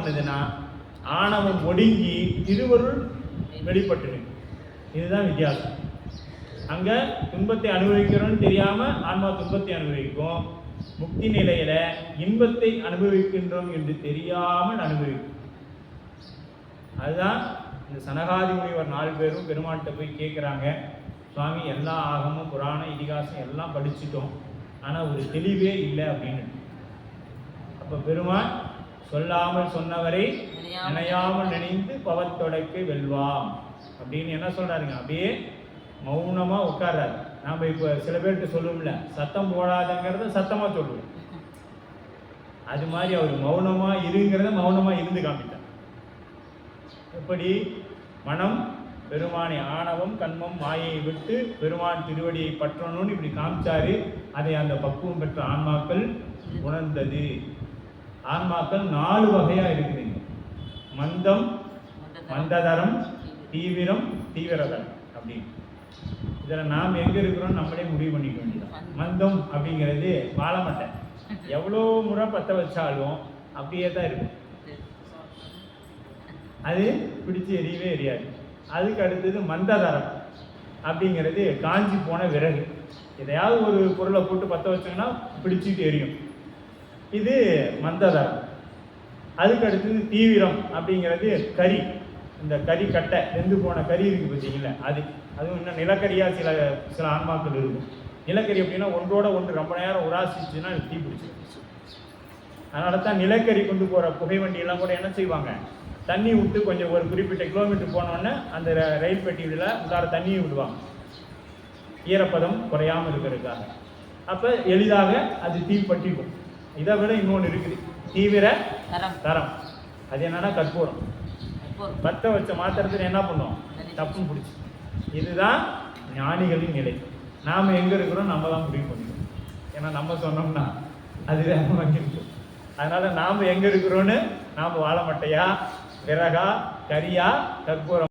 பண்ணுதுன்னா ஆணவம் ஒடுங்கி திருவருள் வெளிப்பட்டுது இதுதான் வித்தியாசம். அங்க துன்பத்தை அனுபவிக்கிறோம்னு தெரியாமல் ஆன்மா துன்பத்தை அனுபவிக்கும். முக்தி நிலையில இன்பத்தை அனுபவிக்கின்றோம் என்று தெரியாமல் அனுபவிக்கும். அதுதான் இந்த சனகாதி முனிவர் நாலு பேரும் பெருமாள்கிட்ட போய் கேட்குறாங்க சுவாமி எல்லா ஆகமும் புராணம் இதிகாசம் எல்லாம் படிச்சுட்டோம். ஆனால் ஒரு தெளிவே இல்லை அப்படின்னு. அப்போ பெருமாள் சொல்லாமல் சொன்னவரை நினையாமல் நினைந்து பவத்தொடைக்கு வெல்வாம். அப்படின்னு என்ன சொல்றாருங்க? அப்படியே மௌனமா உட்கார்றாரு. நாம இப்போ சில பேர்கிட்ட சொல்லுவோம்ல சத்தம் போடாதங்கிறத சத்தமா சொல்லுவோம். அது மாதிரி அவர் மௌனமா இருங்கிறத மௌனமா இருந்து காமித்தார் எப்படி? மனம் பெருமானை ஆணவம் கண்மம் மாயை விட்டு பெருமான் திருவடியை பற்றணும்னு இப்படி காமிச்சாரு. அதை அந்த பக்குவம் பெற்ற ஆன்மாக்கள் உணர்ந்தது. ஆன்மாக்கள் நாலு வகையா இருக்குதுங்க மந்தம் மந்ததரம் தீவிரம் தீவிரதரம் அப்படின்னு. இதில் நாம் எங்க இருக்கிறோம் நம்மளே முடிவு பண்ணிக்க வேண்டியதான் மந்தம் அப்படிங்கிறது வாழமட்டை எவ்வளோ முறை பற்ற வச்சாலும் அப்படியே தான் இருக்கும். அது பிடிச்சி எரியவே எரியாது. அதுக்கு அடுத்தது மந்ததரம் அப்படிங்கிறது காஞ்சி போன விறகு. எதையாவது ஒரு பொருளை போட்டு பற்ற வச்சோங்கன்னா பிடிச்சிட்டு எரியும். இது மந்ததரம். அதுக்கு அடுத்தது தீவிரம் அப்படிங்கிறது கறி இந்த கறி கட்டை வெந்து போன கறி இருக்கு பார்த்தீங்களா அது. அதுவும் இன்னும் நிலக்கரியாக சில சில ஆன்மாக்கள் இருக்கும். நிலக்கரி அப்படின்னா ஒன்றோட ஒன்று ரொம்ப நேரம் உராசிச்சுன்னா அது தீ பிடிச்சிடும் அதனால தான் நிலக்கரி கொண்டு போகிற புகை வண்டியெல்லாம் கூட என்ன செய்வாங்க? தண்ணி விட்டு கொஞ்சம் ஒரு குறிப்பிட்ட கிலோமீட்டர் போனோடனே அந்த ரயில் பெட்டியில் உள்ளார தண்ணியை விடுவாங்க. ஈரப்பதம் குறையாமல் இருக்கிறதுக்காக. அப்போ எளிதாக அது தீ பற்றிக்கும் இதை விட இன்னொன்று இருக்குது. தீவிர தரம். அது என்னன்னா கற்பூரம். பற்ற வச்ச மாத்திரத்தில் என்ன பண்ணும் தப்புன்னு பிடிச்சி. இதுதான் ஞானிகளின் நிலை. நாம் எங்கே இருக்கிறோம்? நம்ம தான் முடிவு பண்ணிக்கணும் ஏன்னா நம்ம சொன்னோம்னா அது வேற இருக்கும் அதனால நாம் எங்கே இருக்கிறோன்னு நாம் வாழ மட்டையா? விறகா கரியா கற்பூரம்.